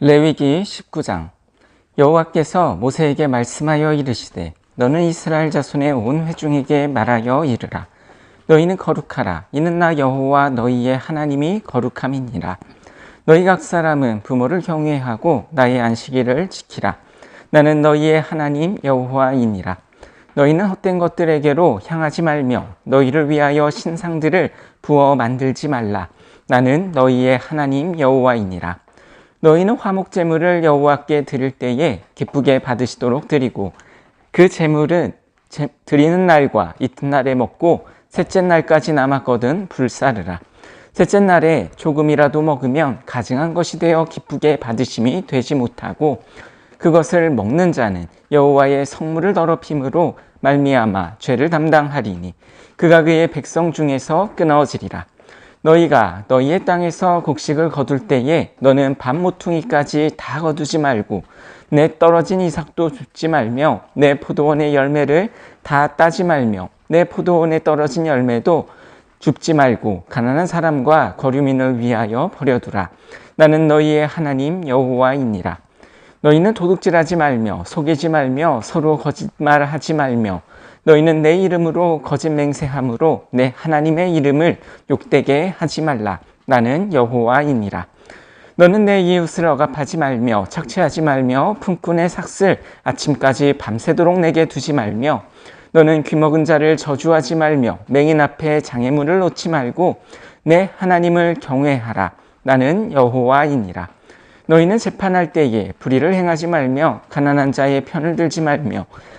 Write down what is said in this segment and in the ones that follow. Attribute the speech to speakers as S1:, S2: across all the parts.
S1: 레위기 19장. 여호와께서 모세에게 말씀하여 이르시되 너는 이스라엘 자손의 온 회중에게 말하여 이르라. 너희는 거룩하라. 이는 나 여호와 너희의 하나님이 거룩함이니라. 너희 각 사람은 부모를 경외하고 나의 안식일을 지키라. 나는 너희의 하나님 여호와이니라. 너희는 헛된 것들에게로 향하지 말며 너희를 위하여 신상들을 부어 만들지 말라. 나는 너희의 하나님 여호와이니라 너희는 화목 제물을 여호와께 드릴 때에 기쁘게 받으시도록 드리고 그 제물은 제- 드리는 날과 이튿날에 먹고 셋째 날까지 남았거든 불사르라. 셋째 날에 조금이라도 먹으면 가증한 것이 되어 기쁘게 받으심이 되지 못하고 그것을 먹는 자는 여호와의 성물을 더럽힘으로 말미암아 죄를 담당하리니 그가 그의 백성 중에서 끊어지리라. 너희가 너희의 땅에서 곡식을 거둘 때에 너는 밥 모퉁이까지 다 거두지 말고 내 떨어진 이삭도 줍지 말며 내 포도원의 열매를 다 따지 말며 내 포도원에 떨어진 열매도 줍지 말고 가난한 사람과 거류민을 위하여 버려두라. 나는 너희의 하나님 여호와이니라. 너희는 도둑질하지 말며 속이지 말며 서로 거짓말하지 말며 너희는 내 이름으로 거짓 맹세함으로 내 하나님의 이름을 욕되게 하지 말라. 나는 여호와이니라. 너는 내 이웃을 억압하지 말며 착취하지 말며 품꾼의 삭슬 아침까지 밤새도록 내게 두지 말며 너는 귀먹은 자를 저주하지 말며 맹인 앞에 장애물을 놓지 말고 내 하나님을 경외하라. 나는 여호와이니라. 너희는 재판할 때에 불의를 행하지 말며 가난한 자의 편을 들지 말며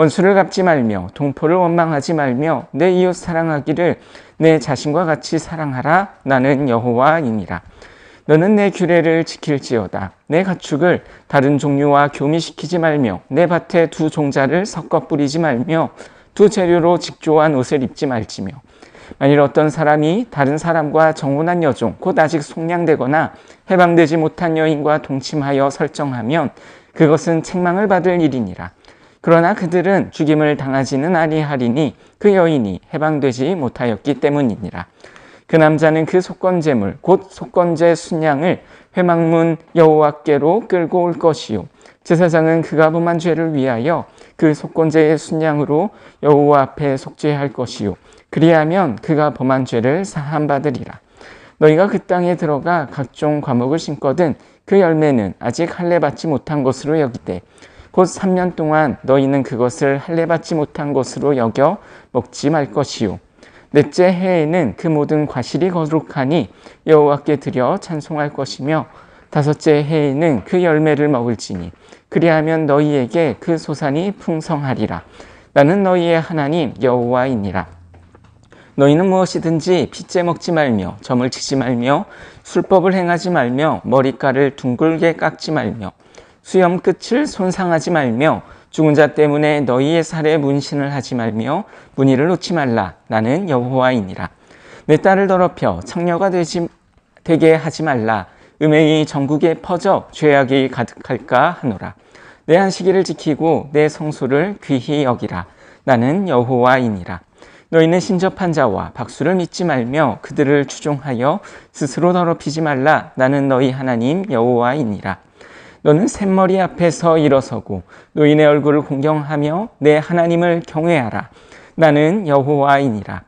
S1: 원수를 갚지 말며 동포를 원망하지 말며 내 이웃 사랑하기를 내 자신과 같이 사랑하라. 나는 여호와이니라. 너는 내 규례를 지킬지어다. 내 가축을 다른 종류와 교미시키지 말며 내 밭에 두 종자를 섞어 뿌리지 말며 두 재료로 직조한 옷을 입지 말지며. 만일 어떤 사람이 다른 사람과 정혼한 여종 곧 아직 속량되거나 해방되지 못한 여인과 동침하여 설정하면 그것은 책망을 받을 일이니라 그러나 그들은 죽임을 당하지는 아니하리니 그 여인이 해방되지 못하였기 때문이니라. 그 남자는 그 속건제물 곧 속건제 순양을 회막문 여호와께로 끌고 올 것이요 제사장은 그가 범한 죄를 위하여 그 속건제의 순양으로 여호와 앞에 속죄할 것이요 그리하면 그가 범한 죄를 사함 받으리라. 너희가 그 땅에 들어가 각종 과목을 심거든 그 열매는 아직 할례 받지 못한 것으로 여기되 곧 3년 동안 너희는 그것을 할례 받지 못한 것으로 여겨 먹지 말 것이요. 넷째 해에는 그 모든 과실이 거룩하니 여호와께 드려 찬송할 것이며 다섯째 해에는 그 열매를 먹을지니 그리하면 너희에게 그 소산이 풍성하리라. 나는 너희의 하나님 여호와이니라. 너희는 무엇이든지 핏째 먹지 말며 점을 치지 말며 술법을 행하지 말며 머리카락을 둥글게 깎지 말며 수염 끝을 손상하지 말며 죽은 자 때문에 너희의 살에 문신을 하지 말며 문의를 놓지 말라. 나는 여호와이니라. 내 딸을 더럽혀 창녀가 되지 되게 하지 말라. 음행이 전국에 퍼져 죄악이 가득할까 하노라. 내 안식일을 지키고 내 성소를 귀히 여기라. 나는 여호와이니라. 너희는 신접한 자와 박수를 믿지 말며 그들을 추종하여 스스로 더럽히지 말라. 나는 너희 하나님 여호와이니라 너는 샘머리 앞에서 일어서고 노인의 얼굴을 공경하며 내 하나님을 경외하라. 나는 여호와이니라.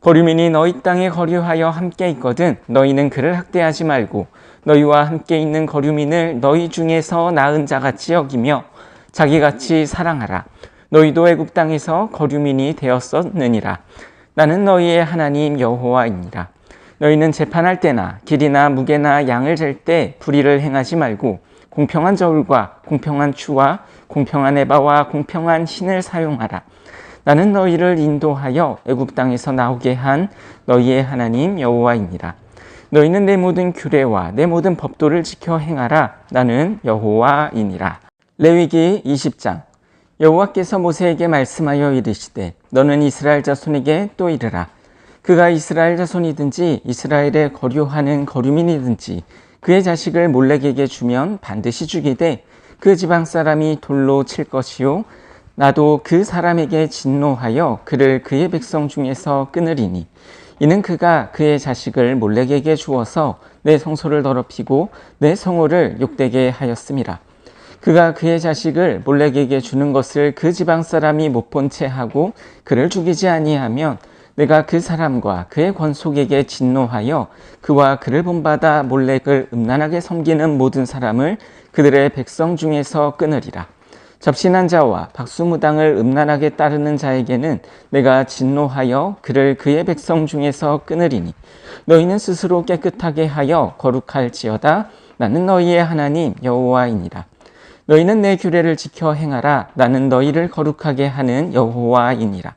S1: 거류민이 너희 땅에 거류하여 함께 있거든 너희는 그를 학대하지 말고 너희와 함께 있는 거류민을 너희 중에서 나은 자같이 여기며 자기같이 사랑하라. 너희도 애굽 땅에서 거류민이 되었었느니라. 나는 너희의 하나님 여호와이니라. 너희는 재판할 때나 길이나 무게나 양을 잴 때 불의를 행하지 말고 공평한 저울과 공평한 추와 공평한 에바와 공평한 신을 사용하라. 나는 너희를 인도하여 애굽 땅에서 나오게 한 너희의 하나님 여호와이니라. 너희는 내 모든 규례와 내 모든 법도를 지켜 행하라. 나는 여호와이니라. 레위기 20장 여호와께서 모세에게 말씀하여 이르시되 너는 이스라엘 자손에게 또 이르라 그가 이스라엘 자손이든지 이스라엘에 거류하는 거류민이든지 그의 자식을 몰렉에게 주면 반드시 죽이되 그 지방 사람이 돌로 칠 것이요. 나도 그 사람에게 진노하여 그를 그의 백성 중에서 끊으리니. 이는 그가 그의 자식을 몰렉에게 주어서 내 성소를 더럽히고 내 성호를 욕되게 하였음이라 그가 그의 자식을 몰렉에게 주는 것을 그 지방 사람이 못 본 채 하고 그를 죽이지 아니하면 내가 그 사람과 그의 권속에게 진노하여 그와 그를 본받아 몰렉을 음란하게 섬기는 모든 사람을 그들의 백성 중에서 끊으리라. 접신한 자와 박수무당을 음란하게 따르는 자에게는 내가 진노하여 그를 그의 백성 중에서 끊으리니 너희는 스스로 깨끗하게 하여 거룩할지어다 나는 너희의 하나님 여호와이니라. 너희는 내 규례를 지켜 행하라 나는 너희를 거룩하게 하는 여호와이니라.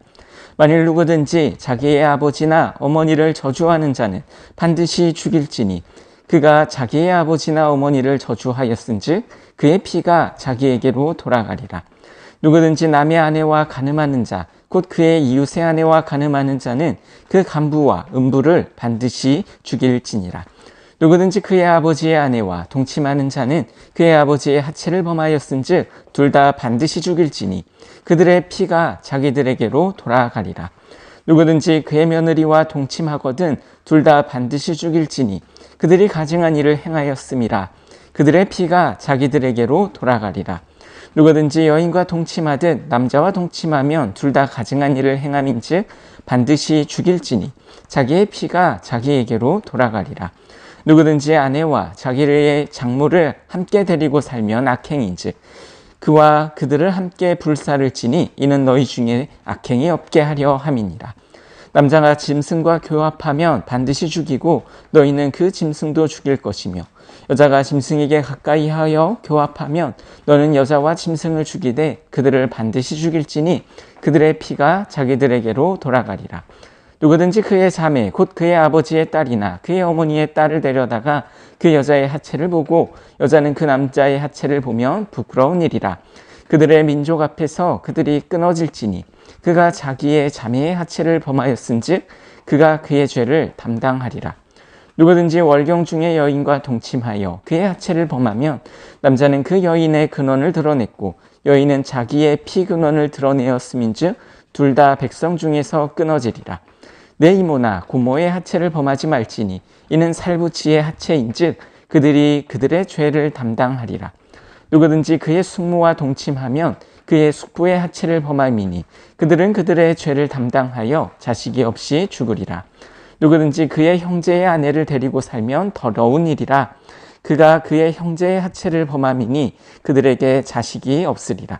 S1: 만일 누구든지 자기의 아버지나 어머니를 저주하는 자는 반드시 죽일지니 그가 자기의 아버지나 어머니를 저주하였은즉 그의 피가 자기에게로 돌아가리라. 누구든지 남의 아내와 가늠하는 자, 곧 그의 이웃의 아내와 가늠하는 자는 그 간부와 음부를 반드시 죽일지니라. 누구든지 그의 아버지의 아내와 동침하는 자는 그의 아버지의 하체를 범하였은즉 둘 다 반드시 죽일지니 그들의 피가 자기들에게로 돌아가리라. 누구든지 그의 며느리와 동침하거든 둘 다 반드시 죽일지니 그들이 가증한 일을 행하였음이라. 그들의 피가 자기들에게로 돌아가리라. 누구든지 여인과 동침하듯 남자와 동침하면 둘 다 가증한 일을 행함인즉 반드시 죽일지니 자기의 피가 자기에게로 돌아가리라. 누구든지 아내와 자기의 장모를 함께 데리고 살면 악행인즉 그와 그들을 함께 불사를 지니 이는 너희 중에 악행이 없게 하려 함이니라. 남자가 짐승과 교합하면 반드시 죽이고 너희는 그 짐승도 죽일 것이며 여자가 짐승에게 가까이 하여 교합하면 너는 여자와 짐승을 죽이되 그들을 반드시 죽일지니 그들의 피가 자기들에게로 돌아가리라. 누구든지 그의 자매 곧 그의 아버지의 딸이나 그의 어머니의 딸을 데려다가 그 여자의 하체를 보고 여자는 그 남자의 하체를 보면 부끄러운 일이라. 그들의 민족 앞에서 그들이 끊어질지니 그가 자기의 자매의 하체를 범하였은즉 그가 그의 죄를 담당하리라. 누구든지 월경 중에 여인과 동침하여 그의 하체를 범하면 남자는 그 여인의 근원을 드러냈고 여인은 자기의 피 근원을 드러내었음인즉 둘 다 백성 중에서 끊어지리라 내 이모나 고모의 하체를 범하지 말지니 이는 살부치의 하체인즉 그들이 그들의 죄를 담당하리라. 누구든지 그의 숙모와 동침하면 그의 숙부의 하체를 범함이니 그들은 그들의 죄를 담당하여 자식이 없이 죽으리라. 누구든지 그의 형제의 아내를 데리고 살면 더러운 일이라. 그가 그의 형제의 하체를 범함이니 그들에게 자식이 없으리라.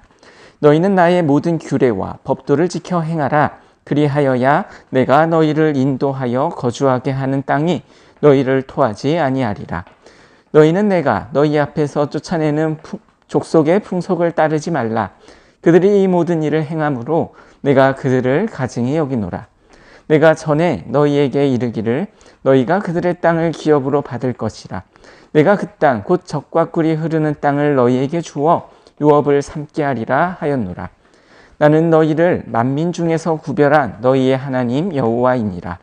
S1: 너희는 나의 모든 규례와 법도를 지켜 행하라. 그리하여야 내가 너희를 인도하여 거주하게 하는 땅이 너희를 토하지 아니하리라. 너희는 내가 너희 앞에서 쫓아내는 족속의 풍속을 따르지 말라. 그들이 이 모든 일을 행함으로 내가 그들을 가증히 여기노라. 내가 전에 너희에게 이르기를 너희가 그들의 땅을 기업으로 받을 것이라. 내가 그 땅 곧 적과 꿀이 흐르는 땅을 너희에게 주어 유업을 삼게 하리라 하였노라. 나는 너희를 만민 중에서 구별한 너희의 하나님 여호와이니라.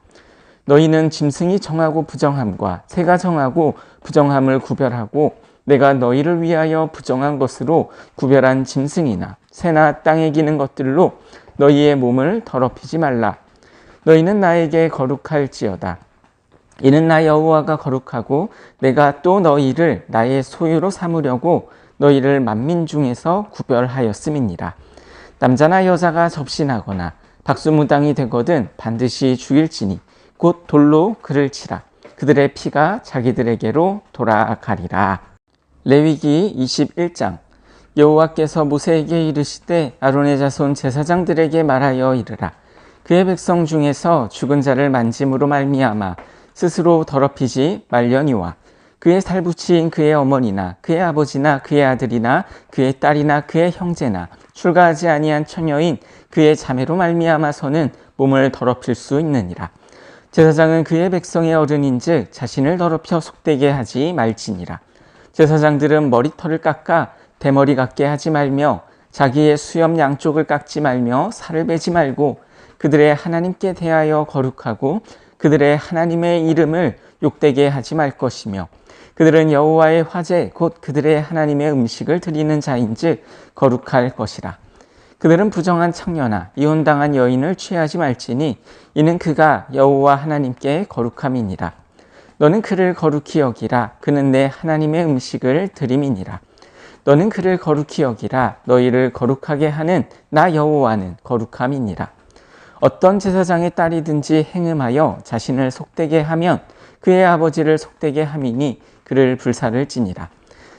S1: 너희는 짐승이 정하고 부정함과 새가 정하고 부정함을 구별하고 내가 너희를 위하여 부정한 것으로 구별한 짐승이나 새나 땅에 기는 것들로 너희의 몸을 더럽히지 말라. 너희는 나에게 거룩할지어다. 이는 나 여호와가 거룩하고 내가 또 너희를 나의 소유로 삼으려고 너희를 만민 중에서 구별하였음이니라. 남자나 여자가 접신하거나 박수무당이 되거든 반드시 죽일지니 곧 돌로 그를 치라. 그들의 피가 자기들에게로 돌아가리라. 레위기 21장 여호와께서 모세에게 이르시되 아론의 자손 제사장들에게 말하여 이르라. 그의 백성 중에서 죽은 자를 만짐으로 말미암아 스스로 더럽히지 말려니와 그의 살붙인 그의 어머니나 그의 아버지나 그의 아들이나 그의 딸이나 그의 형제나 출가하지 아니한 처녀인 그의 자매로 말미암아서는 몸을 더럽힐 수 있느니라. 제사장은 그의 백성의 어른인즉 자신을 더럽혀 속되게 하지 말지니라. 제사장들은 머리털을 깎아 대머리 같게 하지 말며 자기의 수염 양쪽을 깎지 말며 살을 베지 말고 그들의 하나님께 대하여 거룩하고 그들의 하나님의 이름을 욕되게 하지 말 것이며 그들은 여호와의 화제 곧 그들의 하나님의 음식을 드리는 자인즉 거룩할 것이라. 그들은 부정한 청년아 이혼당한 여인을 취하지 말지니 이는 그가 여호와 하나님께 거룩함이니라. 너는 그를 거룩히 여기라. 그는 내 하나님의 음식을 드림이니라. 너는 그를 거룩히 여기라. 너희를 거룩하게 하는 나 여호와는 거룩함이니라. 어떤 제사장의 딸이든지 행음하여 자신을 속되게 하면 그의 아버지를 속되게 함이니 그를 불사를 지니라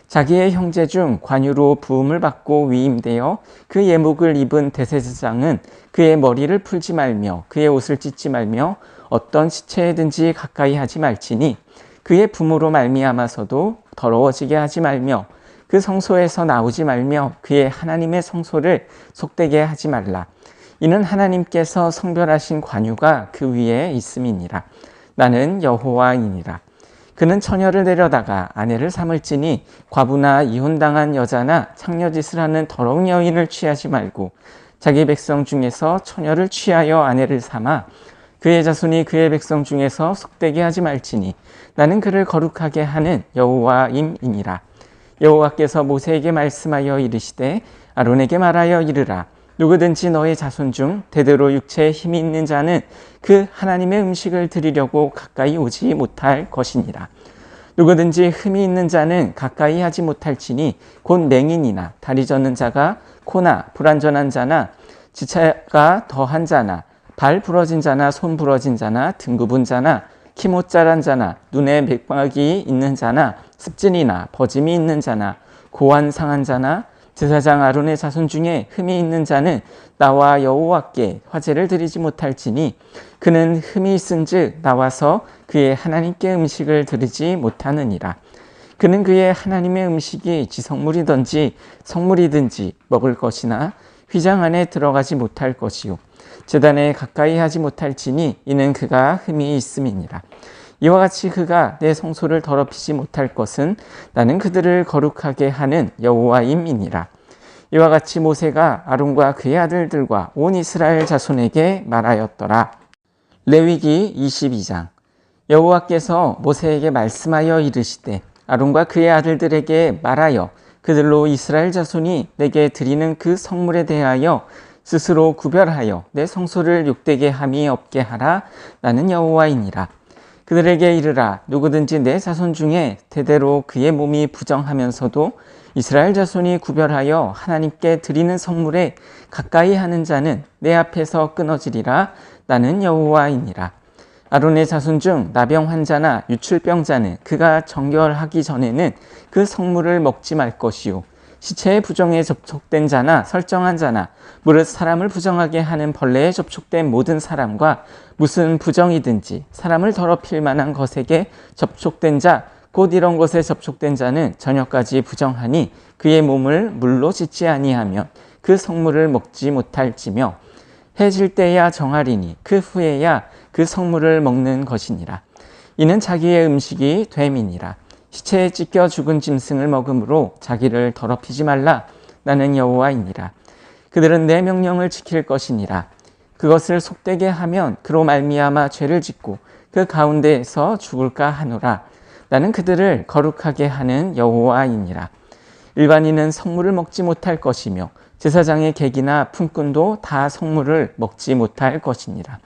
S1: 자기의 형제 중 관유로 부음을 받고 위임되어 그 예목을 입은 대제사장은 그의 머리를 풀지 말며 그의 옷을 찢지 말며 어떤 시체에든지 가까이 하지 말지니 그의 부모로 말미암아서도 더러워지게 하지 말며 그 성소에서 나오지 말며 그의 하나님의 성소를 속되게 하지 말라. 이는 하나님께서 성별하신 관유가 그 위에 있음이니라. 나는 여호와이니라. 그는 처녀를 내려다가 아내를 삼을지니 과부나 이혼당한 여자나 창녀짓을 하는 더러운 여인을 취하지 말고 자기 백성 중에서 처녀를 취하여 아내를 삼아 그의 자손이 그의 백성 중에서 속되게 하지 말지니 나는 그를 거룩하게 하는 여호와임이니라. 여호와께서 모세에게 말씀하여 이르시되 아론에게 말하여 이르라 누구든지 너의 자손 중 대대로 육체에 힘이 있는 자는 그 하나님의 음식을 드리려고 가까이 오지 못할 것이니라. 누구든지 흠이 있는 자는 가까이 하지 못할지니 곧 맹인이나 다리 젖는 자가 코나 불완전한 자나 지체가 더한 자나 발 부러진 자나 손 부러진 자나 등 굽은 자나 키 못 자란 자나 눈에 맥박이 있는 자나 습진이나 버짐이 있는 자나 고환 상한 자나 제사장 아론의 자손 중에 흠이 있는 자는 나와 여호와께 화제를 드리지 못할지니 그는 흠이 있은즉 나와서 그의 하나님께 음식을 드리지 못하느니라. 그는 그의 하나님의 음식이 지성물이든지 성물이든지 먹을 것이나 휘장 안에 들어가지 못할 것이요 재단에 가까이 하지 못할지니 이는 그가 흠이 있음이니라. 이와 같이 그가 내 성소를 더럽히지 못할 것은 나는 그들을 거룩하게 하는 여호와임이니라. 이와 같이 모세가 아론과 그의 아들들과 온 이스라엘 자손에게 말하였더라. 레위기 22장 여호와께서 모세에게 말씀하여 이르시되 아론과 그의 아들들에게 말하여 그들로 이스라엘 자손이 내게 드리는 그 성물에 대하여 스스로 구별하여 내 성소를 욕되게 함이 없게 하라 나는 여호와이니라 그들에게 이르라 누구든지 내 자손 중에 대대로 그의 몸이 부정하면서도 이스라엘 자손이 구별하여 하나님께 드리는 성물에 가까이 하는 자는 내 앞에서 끊어지리라 나는 여호와이니라. 아론의 자손 중 나병 환자나 유출병자는 그가 정결하기 전에는 그 성물을 먹지 말 것이요. 시체의 부정에 접촉된 자나 설정한 자나 무릇 사람을 부정하게 하는 벌레에 접촉된 모든 사람과 무슨 부정이든지 사람을 더럽힐 만한 것에게 접촉된 자, 곧 이런 것에 접촉된 자는 저녁까지 부정하니 그의 몸을 물로 씻지 아니하면 그 성물을 먹지 못할지며 해질 때야 정하리니 그 후에야 그 성물을 먹는 것이니라. 이는 자기의 음식이 됨이니라. 시체에 찢겨 죽은 짐승을 먹음으로 자기를 더럽히지 말라. 나는 여호와이니라. 그들은 내 명령을 지킬 것이니라. 그것을 속되게 하면 그로 말미암아 죄를 짓고 그 가운데에서 죽을까 하노라. 나는 그들을 거룩하게 하는 여호와이니라. 일반인은 성물을 먹지 못할 것이며 제사장의 객이나 품꾼도 다 성물을 먹지 못할 것이니라.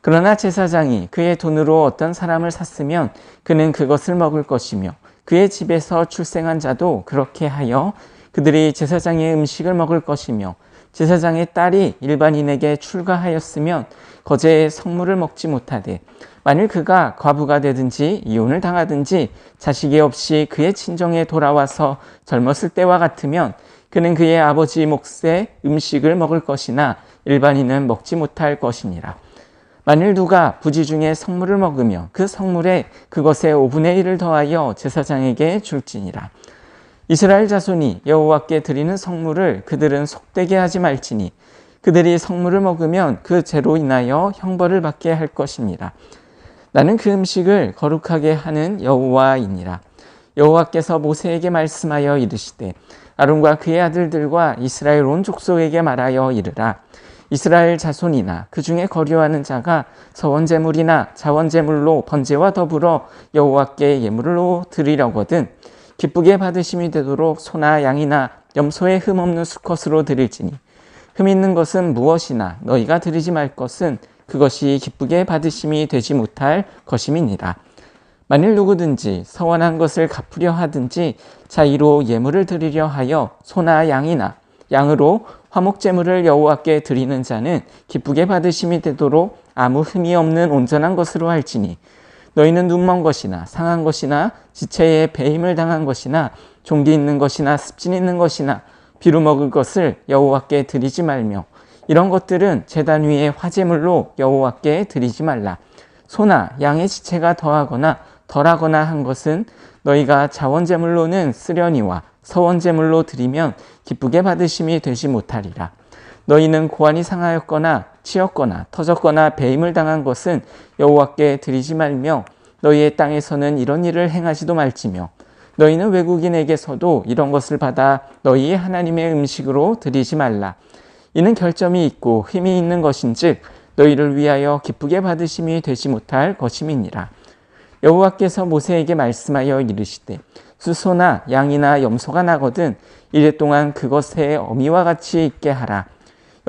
S1: 그러나 제사장이 그의 돈으로 어떤 사람을 샀으면 그는 그것을 먹을 것이며 그의 집에서 출생한 자도 그렇게 하여 그들이 제사장의 음식을 먹을 것이며 제사장의 딸이 일반인에게 출가하였으면 거제의 성물을 먹지 못하되 만일 그가 과부가 되든지 이혼을 당하든지 자식이 없이 그의 친정에 돌아와서 젊었을 때와 같으면 그는 그의 아버지 몫의 음식을 먹을 것이나 일반인은 먹지 못할 것이니라. 만일 누가 부지 중에 성물을 먹으며 그 성물에 그것의 5분의 1을 더하여 제사장에게 줄지니라. 이스라엘 자손이 여호와께 드리는 성물을 그들은 속되게 하지 말지니 그들이 성물을 먹으면 그 죄로 인하여 형벌을 받게 할 것이니라. 나는 그 음식을 거룩하게 하는 여호와이니라. 여호와께서 모세에게 말씀하여 이르시되 아론과 그의 아들들과 이스라엘 온 족속에게 말하여 이르라 이스라엘 자손이나 그 중에 거류하는 자가 서원 제물이나 자원 제물로 번제와 더불어 여호와께 예물로 드리려거든 기쁘게 받으심이 되도록 소나 양이나 염소의 흠 없는 수컷으로 드릴지니 흠 있는 것은 무엇이나 너희가 드리지 말 것은 그것이 기쁘게 받으심이 되지 못할 것임이니라. 만일 누구든지 서원한 것을 갚으려 하든지 자의로 예물을 드리려 하여 소나 양이나 양으로 화목제물을 여호와께 드리는 자는 기쁘게 받으심이 되도록 아무 흠이 없는 온전한 것으로 할지니 너희는 눈먼 것이나 상한 것이나 지체에 배임을 당한 것이나 종기 있는 것이나 습진 있는 것이나 비루 먹을 것을 여호와께 드리지 말며 이런 것들은 제단 위에 화제물로 여호와께 드리지 말라. 소나 양의 지체가 더하거나 덜하거나 한 것은 너희가 자원제물로는 쓰려니와 서원제물로 드리면 기쁘게 받으심이 되지 못하리라. 너희는 고안이 상하였거나 치였거나 터졌거나 배임을 당한 것은 여호와께 드리지 말며 너희의 땅에서는 이런 일을 행하지도 말지며 너희는 외국인에게서도 이런 것을 받아 너희의 하나님의 음식으로 드리지 말라. 이는 결점이 있고 힘이 있는 것인즉 너희를 위하여 기쁘게 받으심이 되지 못할 것임이니라. 여호와께서 모세에게 말씀하여 이르시되 수소나 양이나 염소가 나거든 이래 동안 그것에 어미와 같이 있게 하라.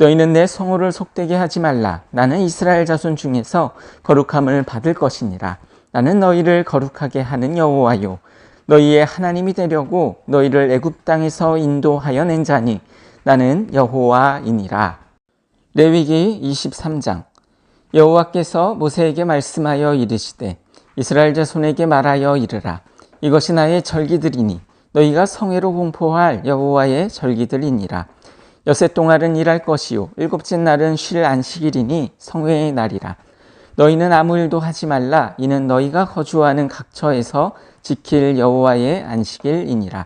S1: 너희는 내 성호를 속되게 하지 말라. 나는 이스라엘 자손 중에서 거룩함을 받을 것이니라. 나는 너희를 거룩하게 하는 여호와요. 너희의 하나님이 되려고 너희를 애굽 땅에서 인도하여 낸 자니 나는 여호와이니라. 레위기 23장 여호와께서 모세에게 말씀하여 이르시되 이스라엘 자손에게 말하여 이르라 이것이 나의 절기들이니 너희가 성회로 공포할 여호와의 절기들이니라 여세 동안은 일할 것이요. 일곱째 날은 쉴 안식일이니 성회의 날이라. 너희는 아무 일도 하지 말라. 이는 너희가 거주하는 각처에서 지킬 여호와의 안식일이니라.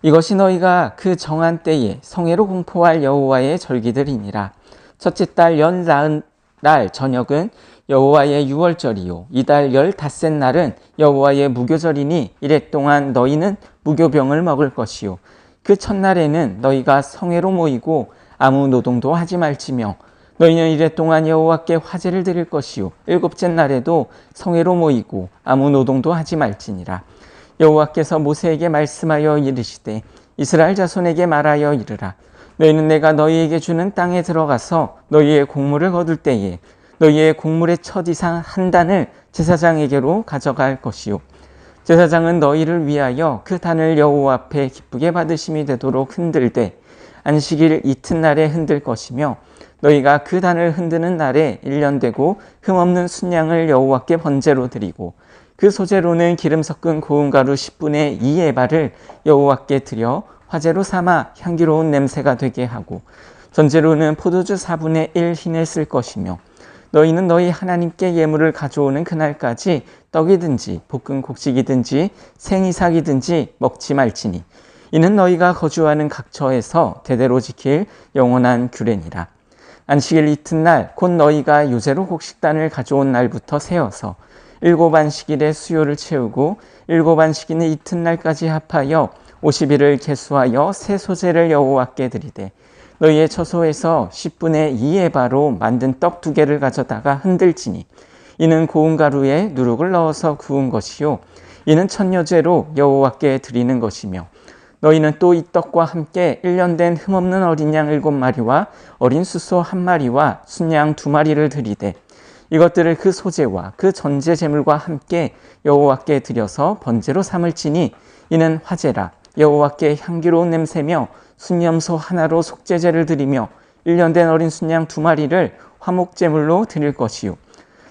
S1: 이것이 너희가 그 정한 때에 성회로 공포할 여호와의 절기들이니라. 첫째 달 연 나은 날 저녁은 여호와의 유월절이요. 이달 열닷셋 날은 여호와의 무교절이니 이래 동안 너희는 무교병을 먹을 것이요 그 첫날에는 너희가 성회로 모이고 아무 노동도 하지 말지며 너희는 이래 동안 여호와께 화제를 드릴 것이요. 일곱째 날에도 성회로 모이고 아무 노동도 하지 말지니라. 여호와께서 모세에게 말씀하여 이르시되 이스라엘 자손에게 말하여 이르라. 너희는 내가 너희에게 주는 땅에 들어가서 너희의 곡물을 거둘 때에 너희의 곡물의 첫 이상 한 단을 제사장에게로 가져갈 것이요 제사장은 너희를 위하여 그 단을 여호와 앞에 기쁘게 받으심이 되도록 흔들되 안식일 이튿날에 흔들 것이며 너희가 그 단을 흔드는 날에 일년되고 흠없는 순양을 여호와께 번제로 드리고 그 소재로는 기름 섞은 고운 가루 10분의 2의 발을 여호와께 드려 화재로 삼아 향기로운 냄새가 되게 하고 전제로는 포도주 4분의 1 흰을 쓸 것이며 너희는 너희 하나님께 예물을 가져오는 그날까지 떡이든지 볶은 곡식이든지 생이삭이든지 먹지 말지니 이는 너희가 거주하는 각처에서 대대로 지킬 영원한 규례니라. 안식일 이튿날 곧 너희가 유제로 곡식단을 가져온 날부터 세어서 일곱 안식일의 수요를 채우고 일곱 안식일의 이튿날까지 합하여 50일을 개수하여 새 소재를 여호와께 드리되 너희의 처소에서 10분의 2의 바로 만든 떡 두 개를 가져다가 흔들지니 이는 고운 가루에 누룩을 넣어서 구운 것이요. 이는 천여제로 여호와께 드리는 것이며 너희는 또 이 떡과 함께 1년 된 흠없는 어린 양 일곱 마리와 어린 수소 한 마리와 순양 두 마리를 드리되 이것들을 그 소재와 그 전제 제물과 함께 여호와께 드려서 번제로 삼을지니 이는 화제라. 여호와께 향기로운 냄새며 순념소 하나로 속죄제를 드리며 1년 된 어린 순양 두 마리를 화목제물로 드릴 것이요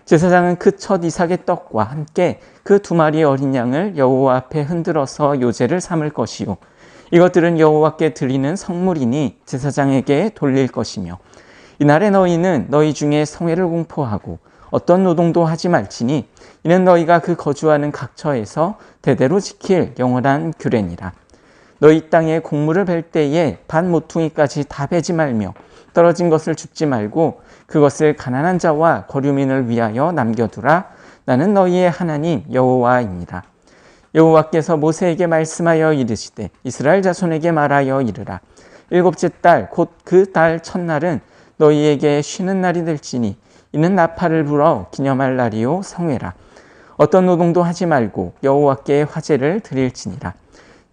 S1: 제사장은 그 첫 이삭의 떡과 함께 그 두 마리의 어린 양을 여호와 앞에 흔들어서 요제를 삼을 것이요 이것들은 여호와께 드리는 성물이니 제사장에게 돌릴 것이며 이날에 너희는 너희 중에 성회를 공포하고 어떤 노동도 하지 말지니 이는 너희가 그 거주하는 각처에서 대대로 지킬 영원한 규례니라. 너희 땅에 곡물을 벨 때에 반 모퉁이까지 다 베지 말며 떨어진 것을 줍지 말고 그것을 가난한 자와 거류민을 위하여 남겨두라. 나는 너희의 하나님 여호와입니다. 여호와께서 모세에게 말씀하여 이르시되 이스라엘 자손에게 말하여 이르라. 일곱째 달 곧 그 달 첫날은 너희에게 쉬는 날이 될지니 이는 나팔을 불어 기념할 날이요 성회라. 어떤 노동도 하지 말고 여호와께 화제를 드릴지니라.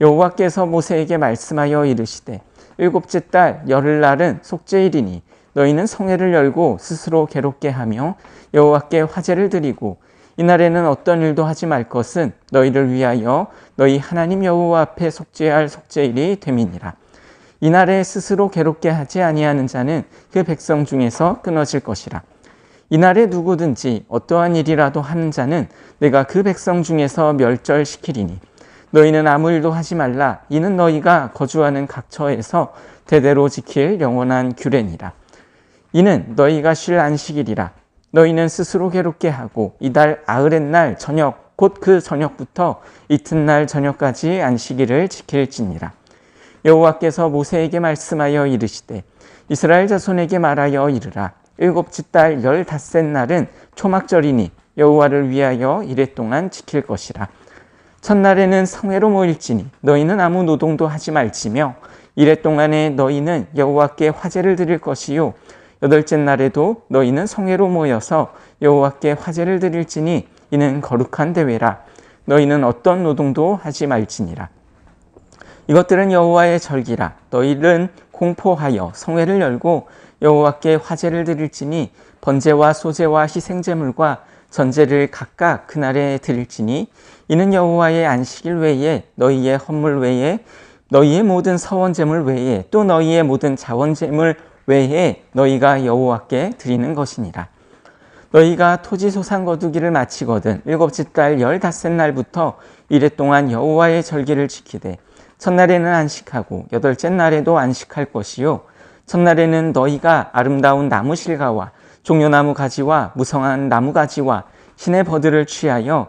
S1: 여호와께서 모세에게 말씀하여 이르시되 일곱째 달 열흘날은 속죄일이니 너희는 성회를 열고 스스로 괴롭게 하며 여호와께 화제를 드리고 이날에는 어떤 일도 하지 말 것은 너희를 위하여 너희 하나님 여호와 앞에 속죄할 속죄일이 됨이니라. 이날에 스스로 괴롭게 하지 아니하는 자는 그 백성 중에서 끊어질 것이라. 이날에 누구든지 어떠한 일이라도 하는 자는 내가 그 백성 중에서 멸절시키리니 너희는 아무 일도 하지 말라. 이는 너희가 거주하는 각처에서 대대로 지킬 영원한 규례니라. 이는 너희가 쉴 안식일이라. 너희는 스스로 괴롭게 하고 이달 아흐렛 날 저녁 곧 그 저녁부터 이튿날 저녁까지 안식일을 지킬지니라. 여호와께서 모세에게 말씀하여 이르시되 이스라엘 자손에게 말하여 이르라. 일곱째 달 열닷새 날은 초막절이니 여호와를 위하여 이래 동안 지킬 것이라. 첫날에는 성회로 모일지니 너희는 아무 노동도 하지 말지며 이래 동안에 너희는 여호와께 화제를 드릴 것이요 여덟째 날에도 너희는 성회로 모여서 여호와께 화제를 드릴지니 이는 거룩한 대회라. 너희는 어떤 노동도 하지 말지니라. 이것들은 여호와의 절기라. 너희는 공포하여 성회를 열고 여호와께 화제를 드릴지니 번제와 소제와 희생제물과 전제를 각각 그날에 드릴지니 이는 여호와의 안식일 외에 너희의 헌물 외에 너희의 모든 서원 제물 외에 또 너희의 모든 자원 제물 외에 너희가 여호와께 드리는 것이니라. 너희가 토지 소산 거두기를 마치거든 일곱째 달 열다섯 날부터 이래 동안 여호와의 절기를 지키되 첫날에는 안식하고 여덟째 날에도 안식할 것이요 첫날에는 너희가 아름다운 나무 실과와 종려나무 가지와 무성한 나무 가지와 신의 버들을 취하여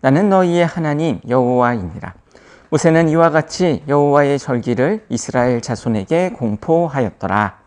S1: 나는 너희의 하나님 여호와이니라. 모세는 이와 같이 여호와의 절기를 이스라엘 자손에게 공포하였더라.